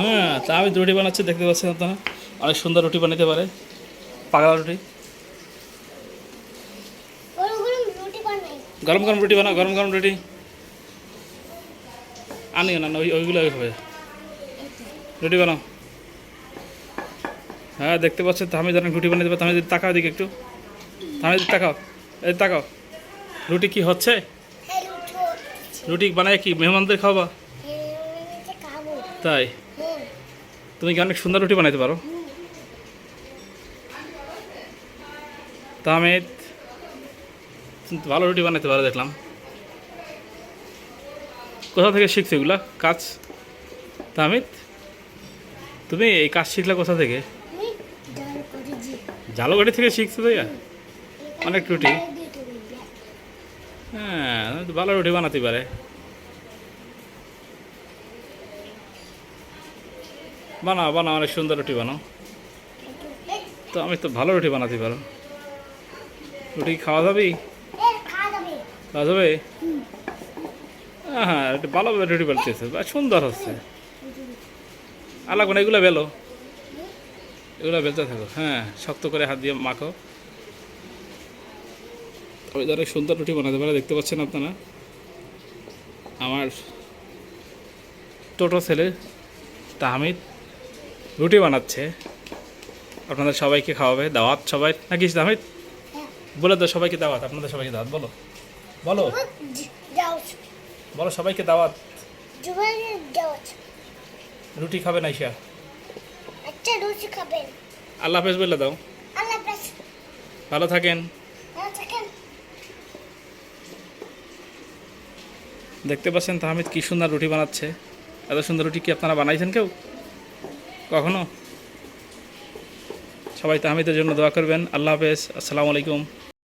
হ্যাঁ তা আমি রুটি বানাচ্ছি দেখতে পাচ্ছেন আপনারা। অনেক সুন্দর রুটি বানাতে পারে। পাগলা রুটি। গরম গরম রুটি বানাই। গরম গরম রুটি বানাও গরম গরম রুটি। আনিও না ওই ওইগুলো হবে। রুটি বানাও। হ্যাঁ দেখতে পাচ্ছেন আমি অনেক রুটি বানাতে পারে তাহমিদ তাকাও দিকে একটু। তাহমিদ তাকাও এই তাকাও। রুটি কি হচ্ছে? হ্যাঁ রুটি বানায় কি? মেহমানদের খাওয়াবা? হ্যাঁ আমি তাই। তুমি কি অনেক সুন্দর রুটি বানাইতে পারো? তাহমিদ ভালো রুটি বানাইতে পারো, দেখলাম। কোথা থেকে শিখছো এগুলা? কাজ? তাহমিদ তুমি এই কাজ শিখলা কোথা থেকে? ঝালগাড়ি থেকে শিখছো ভাইয়া অনেক রুটি। হ্যাঁ ভালো রুটি বানাতে পারে। বানাও বানাও, অনেক সুন্দর রুটি বানাও। তো আমি তো ভালো রুটি বানাতে পারো রুটি খাওয়া যাবি? খাওয়া যাবে? খাওয়া হ্যাঁ এটা ভালো রুটি বানাতেছে বা সুন্দর হচ্ছে। আলাগ না, এগুলো বেলো। এগুলো বেলতে থাকো হ্যাঁ শক্ত করে হাত দিয়ে মাখো। ওই ধরনের সুন্দর রুটি বানাতে পারে, দেখতে পাচ্ছেন আপনারা? আমার টোটো ছেলে, তাহমিদ রুটি বানাচ্ছে। আপনাদের সবাইকে খাওয়াবে, দাওয়াত সবাই। নাকি হ্যাঁ বলে দাও সবাইকে দাওয়াত, আপনাদের সবাইকে দাওয়াত, বলো। বলো। বলো সবাইকে দাওয়াত। রুটি খাবে না ইসা আচ্ছা রুটি আল্লাহ হাফেজ বলে দাও। আল্লাহ হাফেজ ভালো থাকেন। দেখতে পাচ্ছেন তাহমিদ কি সুন্দর রুটি বানাচ্ছে। এত সুন্দর রুটি কি আপনারা বানাইছেন কেউ? কখনো? সবাই তাহমিদের জন্য দোয়া করবেন। আল্লাহ হাফেজ। আসসালামু আলাইকুম।